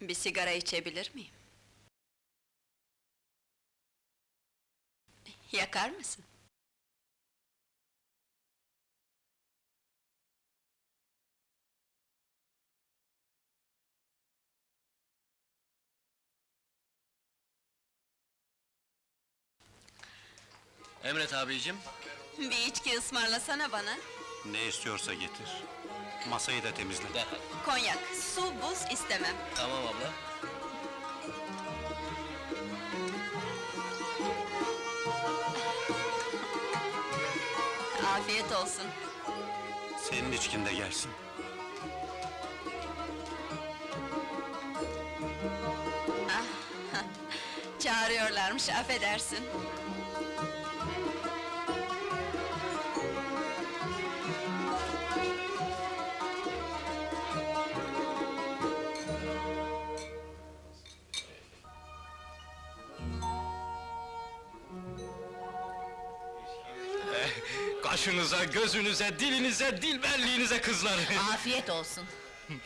Bir sigara içebilir miyim? Yakar mısın? Emret abicim. Bir içki ısmarlasana bana. Ne istiyorsa getir. Masayı da temizle. Derhal. Konyak, su, buz istemem. Tamam abla. Afiyet olsun. Senin içkin de gelsin. Çağırıyorlarmış, affedersin. Kaşınıza, gözünüze, dilinize, dilberliğinize kızlar! Afiyet olsun.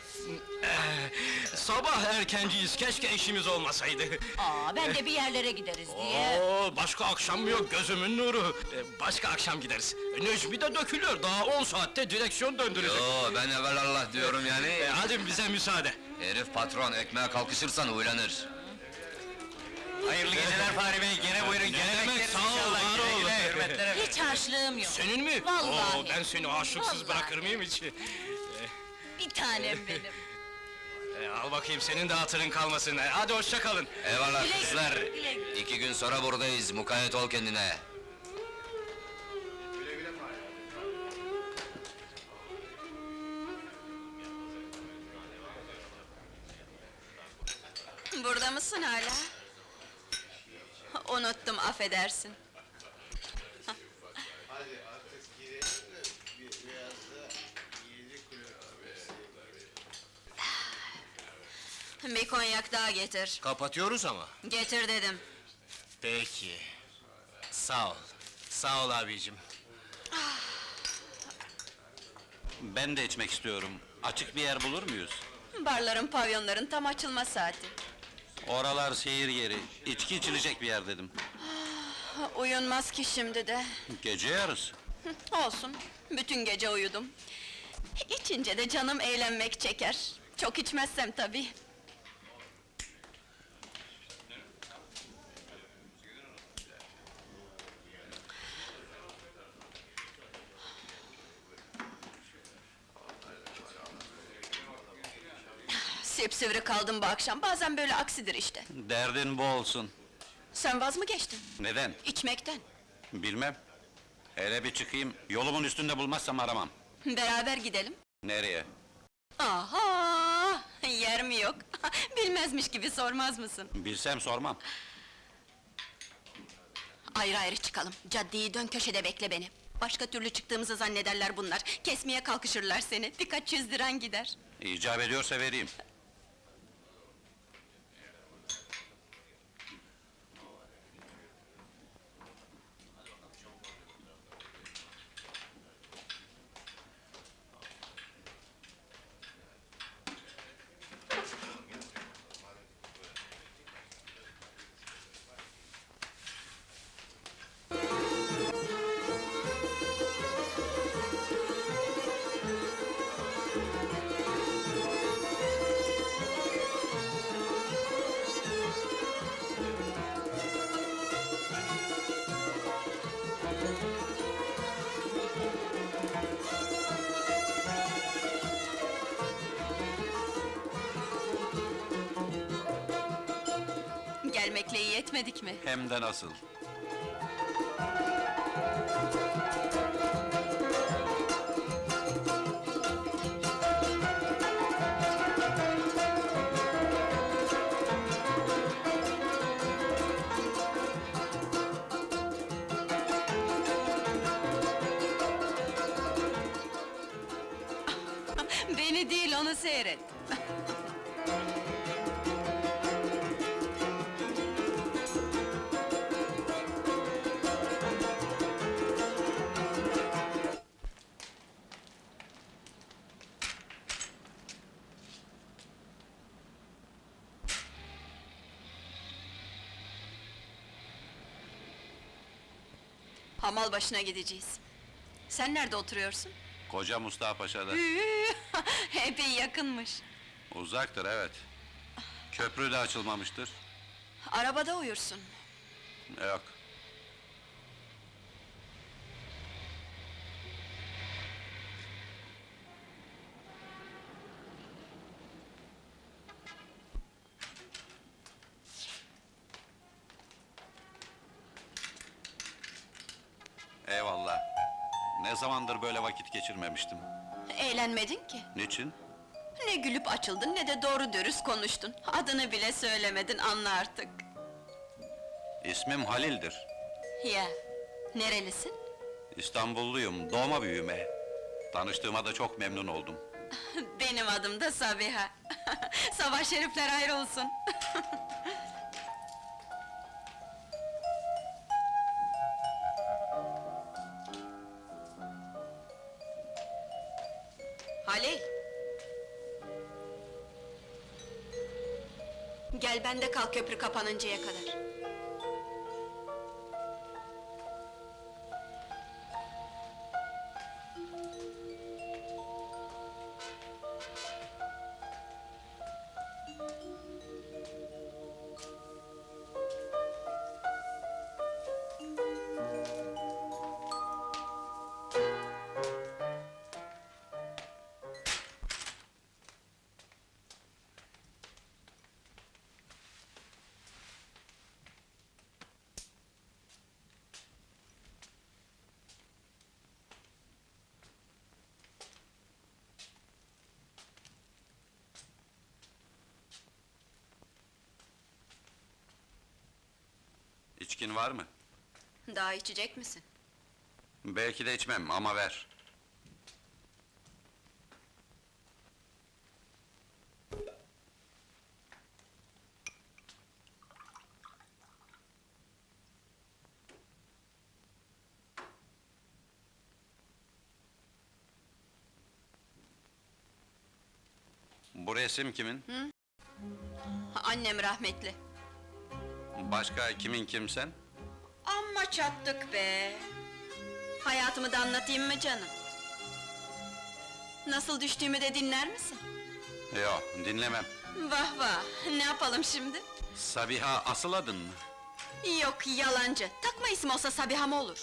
Sabah erkenciyiz, keşke işimiz olmasaydı. Aa, ben de bir yerlere gideriz diye. Oo, başka akşam mı yok, gözümün nuru! Ee, Başka akşam gideriz. Necmi de dökülüyor, daha 10 saatte direksiyon döndürecek. Yo ben evvel Allah diyorum yani. Ee, hadi bize müsaade. Herif patron ekmeğe kalkışırsan uylanır. Hayırlı geceler Fahri Bey. Gene buyurun. Ne Gene demek, bekleriz sağ ol, inşallah. var Güle ol. güle, hürmetler efendim. Hiç harçlığım yok. Senin mi? Vallahi. Oo, ben seni aşıksız Vallahi. bırakır mıyım hiç? Bir tanem benim. Ee, al bakayım, senin de hatırın kalmasın. Ee, Hadi hoşça kalın. Eyvallah Güle güle, kızlar. güle güle. İki gün sonra buradayız. Mukayyet ol kendine. Burada mısın hala? Unuttum, affedersin. Bir konyak daha getir. Kapatıyoruz ama. Getir dedim. Peki. Sağ ol. Sağ ol abicim. Ben de içmek istiyorum. Açık bir yer bulur muyuz? Barların, pavyonların tam açılma saati. Oralar şehir yeri. İçki içilecek bir yer dedim. Uyunmaz ki şimdi de. Gece yarısı. Hı, Olsun, bütün gece uyudum. İçince de canım eğlenmek çeker. Çok içmezsem tabii. Sipsivri kaldım bu akşam, bazen böyle aksidir işte. Derdin bu olsun. Sen vaz mı geçtin? Neden? İçmekten. Bilmem. Hele bir çıkayım, yolumun üstünde bulmazsam aramam. Beraber gidelim. Nereye? Aha! Yer mi yok? Bilmezmiş gibi sormaz mısın? Bilsem sormam. Ayrı ayrı çıkalım. Caddeyi dön köşede bekle beni. Başka türlü çıktığımızı zannederler bunlar. Kesmeye kalkışırlar seni. Birkaç yüz liran gider. İcap ediyorsa vereyim. Etmedik mi? Hem de nasıl. Beni değil, onu seyret. Hamal başına gideceğiz. Sen nerede oturuyorsun? Koca Mustafa Paşa'da. Epey yakınmış. Uzaktır evet. Köprü de açılmamıştır. Arabada uyursun. Yok. Eyvallah. Ne zamandır böyle vakit geçirmemiştim. Eğlenmedin ki. Niçin? Ne gülüp açıldın ne de doğru dürüst konuştun. Adını bile söylemedin anla artık. İsmim Halil'dir. Ya, nerelisin? İstanbulluyum, doğma büyüme. Tanıştığıma da çok memnun oldum. Benim adım da Sabiha. Sabah şerifler hayır olsun. Gel ben de kal köprü kapanıncaya kadar. İçkin var mı? Daha içecek misin? Belki de içmem ama ver. Bu resim kimin? Annem rahmetli. Başka kimin kimsen? Amma çattık be! Hayatımı da anlatayım mı canım? Nasıl düştüğümü de dinler misin? Yok, dinlemem. Vah vah, ne yapalım şimdi? Sabiha asıl adın mı? Yok, yalancı. Takma isim olsa Sabiha mı olur?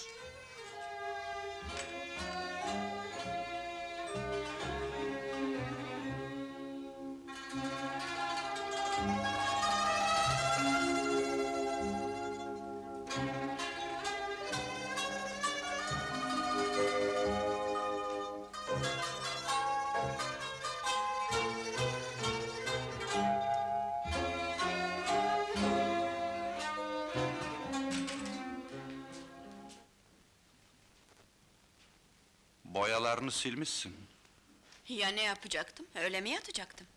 Boyalarını silmişsin. Ya ne yapacaktım? Öyle mi yatacaktım?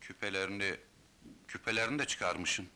Küpelerini... Küpelerini de çıkarmışsın.